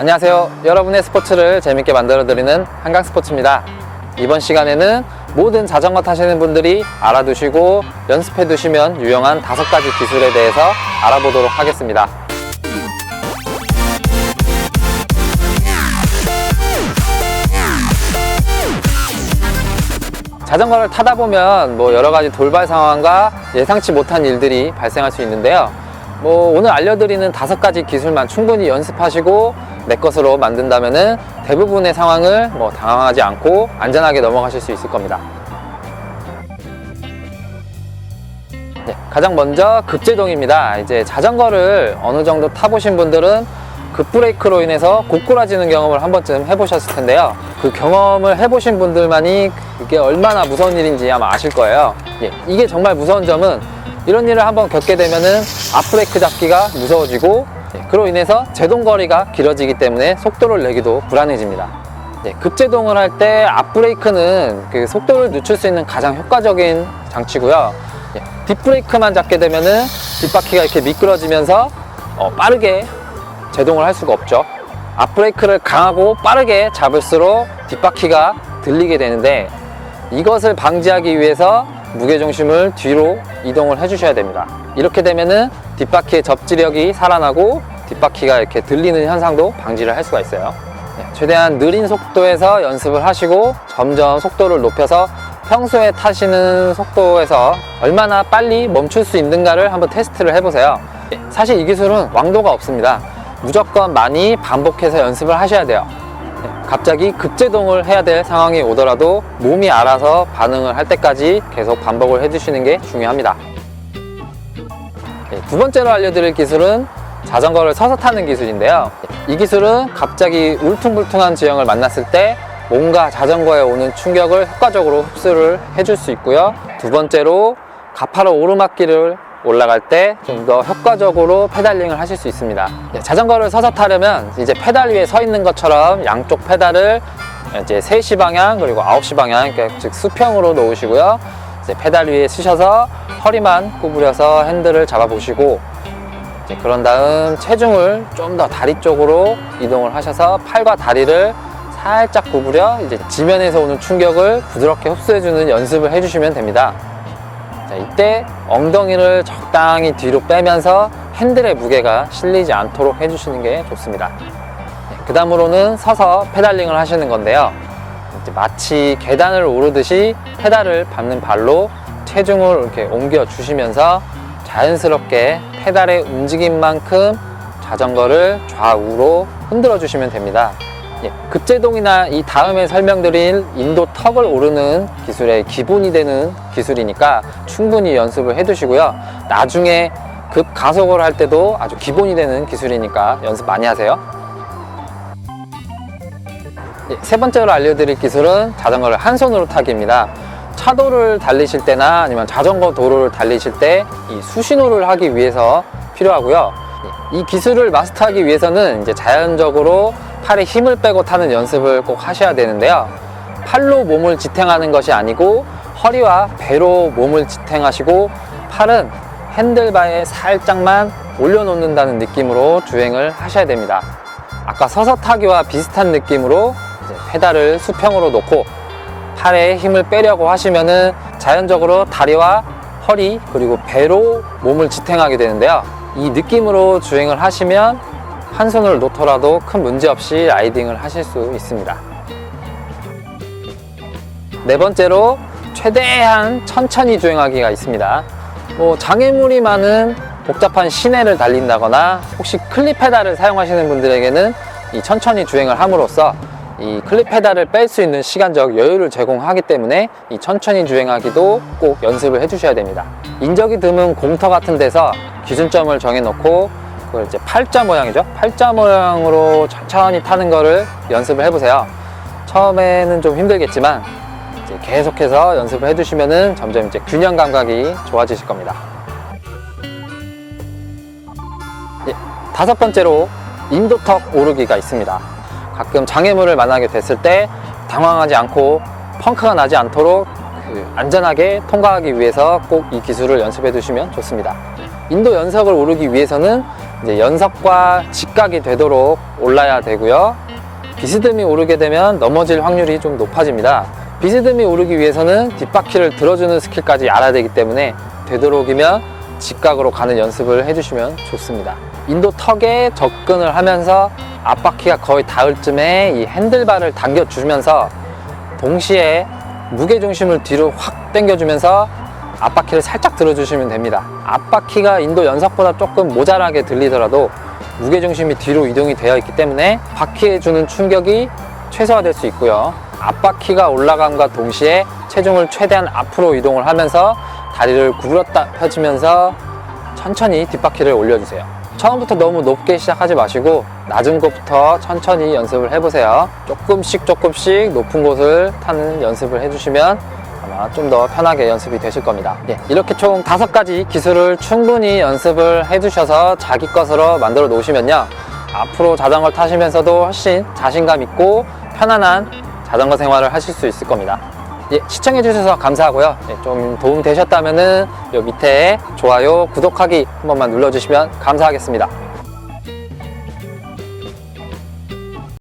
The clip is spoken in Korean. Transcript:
안녕하세요. 여러분의 스포츠를 재밌게 만들어드리는 한강스포츠입니다. 이번 시간에는 모든 자전거 타시는 분들이 알아두시고 연습해 두시면 유용한 다섯 가지 기술에 대해서 알아보도록 하겠습니다. 자전거를 타다 보면 뭐 여러 가지 돌발 상황과 예상치 못한 일들이 발생할 수 있는데요. 뭐 오늘 알려드리는 다섯 가지 기술만 충분히 연습하시고 내 것으로 만든다면은 대부분의 상황을 뭐 당황하지 않고 안전하게 넘어가실 수 있을 겁니다. 네, 가장 먼저 급제동입니다. 이제 자전거를 어느 정도 타보신 분들은 급브레이크로 인해서 고꾸라지는 경험을 한 번쯤 해보셨을 텐데요. 그 경험을 해보신 분들만이 그게 얼마나 무서운 일인지 아마 아실 거예요. 예, 이게 정말 무서운 점은 이런 일을 한번 겪게 되면은 앞브레이크 잡기가 무서워지고 예, 그로 인해서 제동거리가 길어지기 때문에 속도를 내기도 불안해집니다. 예, 급제동을 할 때 앞브레이크는 그 속도를 늦출 수 있는 가장 효과적인 장치고요. 예, 뒷브레이크만 잡게 되면은 뒷바퀴가 이렇게 미끄러지면서 어, 빠르게 제동을 할 수가 없죠. 앞브레이크를 강하고 빠르게 잡을수록 뒷바퀴가 들리게 되는데 이것을 방지하기 위해서 무게중심을 뒤로 이동을 해주셔야 됩니다. 이렇게 되면은 뒷바퀴의 접지력이 살아나고 뒷바퀴가 이렇게 들리는 현상도 방지를 할 수가 있어요. 네, 최대한 느린 속도에서 연습을 하시고 점점 속도를 높여서 평소에 타시는 속도에서 얼마나 빨리 멈출 수 있는가를 한번 테스트를 해보세요. 네, 사실 이 기술은 왕도가 없습니다. 무조건 많이 반복해서 연습을 하셔야 돼요. 네, 갑자기 급제동을 해야 될 상황이 오더라도 몸이 알아서 반응을 할 때까지 계속 반복을 해주시는 게 중요합니다. 네, 두 번째로 알려드릴 기술은 자전거를 서서 타는 기술인데요. 이 기술은 갑자기 울퉁불퉁한 지형을 만났을 때 몸과 자전거에 오는 충격을 효과적으로 흡수를 해줄 수 있고요. 두 번째로 가파른 오르막길을 올라갈 때 좀 더 효과적으로 페달링을 하실 수 있습니다. 네, 자전거를 서서 타려면 이제 페달 위에 서 있는 것처럼 양쪽 페달을 이제 3시 방향 그리고 9시 방향 즉 수평으로 놓으시고요. 이제 페달 위에 쓰셔서 허리만 구부려서 핸들을 잡아 보시고 이제 그런 다음 체중을 좀 더 다리 쪽으로 이동을 하셔서 팔과 다리를 살짝 구부려 이제 지면에서 오는 충격을 부드럽게 흡수해주는 연습을 해주시면 됩니다. 자, 이때 엉덩이를 적당히 뒤로 빼면서 핸들의 무게가 실리지 않도록 해주시는 게 좋습니다. 그 다음으로는 서서 페달링을 하시는 건데요. 마치 계단을 오르듯이 페달을 밟는 발로 체중을 이렇게 옮겨 주시면서 자연스럽게 페달의 움직임만큼 자전거를 좌우로 흔들어 주시면 됩니다. 예, 급제동이나 이 다음에 설명드릴 인도 턱을 오르는 기술의 기본이 되는 기술이니까 충분히 연습을 해두시고요. 나중에 급 가속을 할 때도 아주 기본이 되는 기술이니까 연습 많이 하세요. 예, 세 번째로 알려드릴 기술은 자전거를 한 손으로 타기입니다. 차도를 달리실 때나 아니면 자전거 도로를 달리실 때 이 수신호를 하기 위해서 필요하고요. 예, 이 기술을 마스터하기 위해서는 이제 자연적으로 팔에 힘을 빼고 타는 연습을 꼭 하셔야 되는데요. 팔로 몸을 지탱하는 것이 아니고 허리와 배로 몸을 지탱하시고 팔은 핸들바에 살짝만 올려놓는다는 느낌으로 주행을 하셔야 됩니다. 아까 서서 타기와 비슷한 느낌으로 페달을 수평으로 놓고 팔에 힘을 빼려고 하시면은 자연적으로 다리와 허리 그리고 배로 몸을 지탱하게 되는데요. 이 느낌으로 주행을 하시면 한 손을 놓더라도 큰 문제 없이 라이딩을 하실 수 있습니다. 네 번째로 최대한 천천히 주행하기가 있습니다. 뭐 장애물이 많은 복잡한 시내를 달린다거나 혹시 클립 페달을 사용하시는 분들에게는 이 천천히 주행을 함으로써 이 클립 페달을 뺄 수 있는 시간적 여유를 제공하기 때문에 이 천천히 주행하기도 꼭 연습을 해주셔야 됩니다. 인적이 드문 공터 같은 데서 기준점을 정해놓고 그걸 이제 팔자 모양이죠. 팔자 모양으로 천천히 타는 거를 연습을 해보세요. 처음에는 좀 힘들겠지만 이제 계속해서 연습을 해주시면은 점점 이제 균형 감각이 좋아지실 겁니다. 예, 다섯 번째로 인도턱 오르기가 있습니다. 가끔 장애물을 만나게 됐을 때 당황하지 않고 펑크가 나지 않도록 그 안전하게 통과하기 위해서 꼭 이 기술을 연습해 두시면 좋습니다. 인도 연석을 오르기 위해서는 이제 연석과 직각이 되도록 올라야 되고요. 비스듬히 오르게 되면 넘어질 확률이 좀 높아집니다. 비스듬히 오르기 위해서는 뒷바퀴를 들어주는 스킬까지 알아야 되기 때문에 되도록이면 직각으로 가는 연습을 해주시면 좋습니다. 인도 턱에 접근을 하면서 앞바퀴가 거의 닿을 쯤에 이 핸들바를 당겨주면서 동시에 무게중심을 뒤로 확 당겨주면서 앞바퀴를 살짝 들어주시면 됩니다. 앞바퀴가 인도 연석보다 조금 모자라게 들리더라도 무게중심이 뒤로 이동이 되어 있기 때문에 바퀴에 주는 충격이 최소화될 수 있고요. 앞바퀴가 올라감과 동시에 체중을 최대한 앞으로 이동을 하면서 다리를 구부렸다 펴지면서 천천히 뒷바퀴를 올려주세요. 처음부터 너무 높게 시작하지 마시고 낮은 곳부터 천천히 연습을 해보세요. 조금씩 조금씩 높은 곳을 타는 연습을 해주시면 좀 더 편하게 연습이 되실 겁니다. 예, 이렇게 총 다섯 가지 기술을 충분히 연습을 해주셔서 자기 것으로 만들어 놓으시면요. 앞으로 자전거를 타시면서도 훨씬 자신감 있고 편안한 자전거 생활을 하실 수 있을 겁니다. 예, 시청해주셔서 감사하고요. 예, 좀 도움 되셨다면은 요 밑에 좋아요, 구독하기 한 번만 눌러주시면 감사하겠습니다.